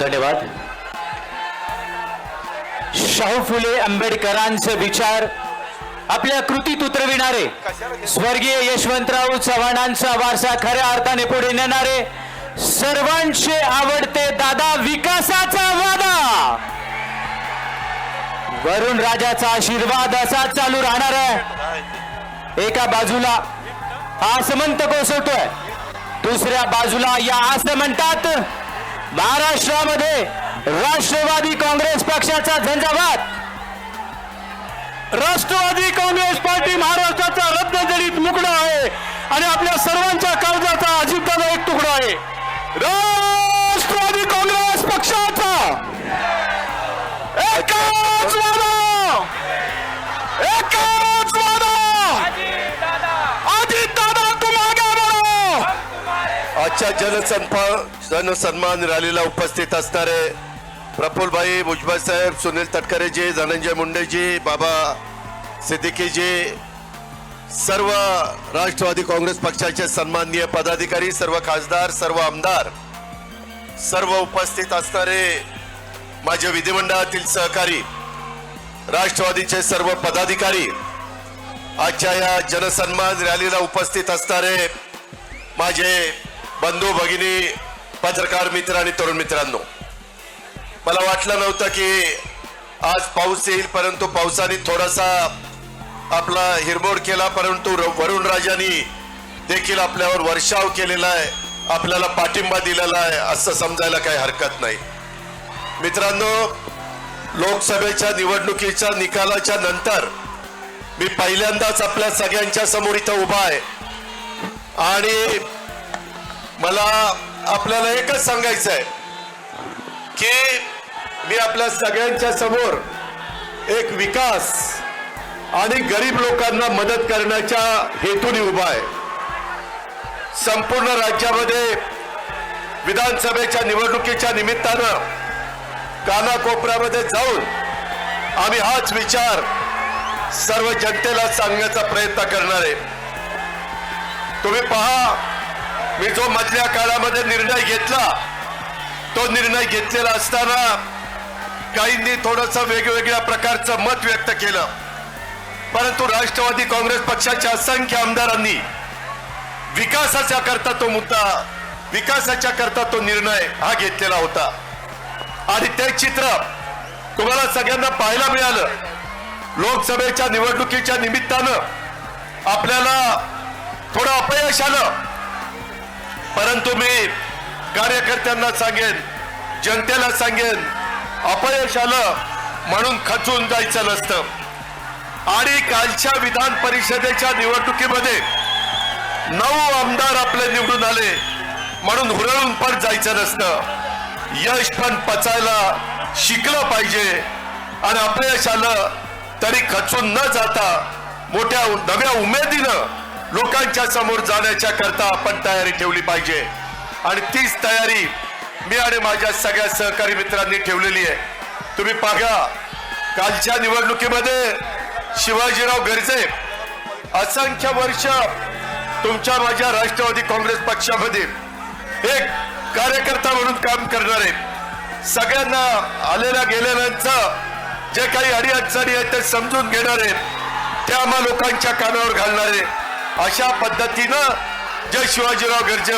धन्यवाद। शाहू फुले आंबेडकरांचे विचार आपल्या कृतीत उतरविणारे स्वर्गीय यशवंतराव चव्हाणांचा वारसा खऱ्या अर्थाने पुढे नेणारे सर्वांचे आवडते दादा विकासाचा वादा! वरुण राजाचा आशीर्वाद असा चालू राहणार आहे. एका बाजूला हा आसमंत कोसळतोय दुसऱ्या बाजूला या आसमंतात महाराष्ट्रामध्ये राष्ट्रवादी काँग्रेस पक्षाचा झंझावात. राष्ट्रवादी काँग्रेस पार्टी महाराष्ट्राचा रत्नजडीत मुकडा आहे आणि आपल्या सर्वांच्या काळजाचा अजिबात एक तुकडा आहे. आजच्या जनसंपा जनसन्मान रॅलीला उपस्थित असणारे प्रफुलभाई भुजबळ साहेब सुनील तटकरेजी धनंजय मुंडेजी बाबा सिद्दीकीजी सर्व राष्ट्रवादी काँग्रेस पक्षाचे सन्माननीय पदाधिकारी सर्व खासदार सर्व आमदार सर्व उपस्थित असणारे माझे विधिमंडळातील सहकारी राष्ट्रवादीचे सर्व पदाधिकारी आजच्या या जनसन्मान रॅलीला उपस्थित असणारे माझे बंधू भगिनी पत्रकार मित्र आणि तरुण मित्रांनो मला वाटलं नव्हतं की आज पाऊस येईल परंतु पावसाने थोडासा आपला हिरमोड केला परंतु वरुण राजांनी देखील आपल्यावर वर्षाव केलेला आहे आपल्याला पाठिंबा दिलेला आहे असं समजायला काही हरकत नाही. मित्रांनो लोकसभेच्या निवडणुकीच्या निकालाच्या नंतर मी पहिल्यांदाच आपल्या सगळ्यांच्या समोर इथं उभा आहे. आणि मला आपल्याला एकच सांगायचं आहे की मी आपल्या सगळ्यांच्या समोर एक विकास आणि गरीब लोकांना मदत करण्याच्या हेतूने उभा आहे. संपूर्ण राज्यामध्ये विधानसभेच्या निवडणुकीच्या निमित्तानं कानाकोपऱ्यामध्ये जाऊन आम्ही हाच विचार सर्व जनतेला सांगण्याचा प्रयत्न करणार आहे. तुम्ही पहा मी जो मधल्या काळामध्ये निर्णय घेतला तो निर्णय घेतलेला असताना काहींनी थोडस वेगवेगळ्या प्रकारचं मत व्यक्त केलं. परंतु राष्ट्रवादी काँग्रेस पक्षाच्या असंख्य आमदारांनी विकासाच्या करता तो मुद्दा विकासाच्या करता तो निर्णय हा घेतलेला होता. आणि ते चित्र तुम्हाला सगळ्यांना पाहायला मिळालं. लोकसभेच्या निवडणुकीच्या निमित्तानं आपल्याला थोडं अपयश आलं. परंतु मी कार्यकर्त्यांना सांगेन जनतेला सांगेन अपयश आलं म्हणून खचून जायचं नसतं. आणि कालच्या विधान परिषदेच्या निवडणुकीमध्ये नऊ आमदार आपले निवडून आले म्हणून हुरळून पण जायचं नसतं. यश पण पचायला शिकलं पाहिजे आणि अपयश आलं तरी खचून न जाता मोठ्या नव्या उमेदीनं लोकांच्या समोर जाण्याच्या करता आपण तयारी ठेवली पाहिजे. आणि तीच तयारी मी आणि माझ्या सगळ्या सहकारी मित्रांनी ठेवलेली आहे. तुम्ही पाहा कालच्या निवडणुकीमध्ये शिवाजीराव गर्जे असंख्य वर्ष तुमच्या माझ्या राष्ट्रवादी काँग्रेस पक्षामध्ये एक कार्यकर्ता म्हणून काम करणारे. सगळ्यांना आलेल्या गेलेल्यांचं जे काही अडीअडचणी आहेत ते समजून घेणारे. त्या आम्हा लोकांच्या कानावर घालणारे. अशा पद्धतीनं जय शिवाजीराव गर्जे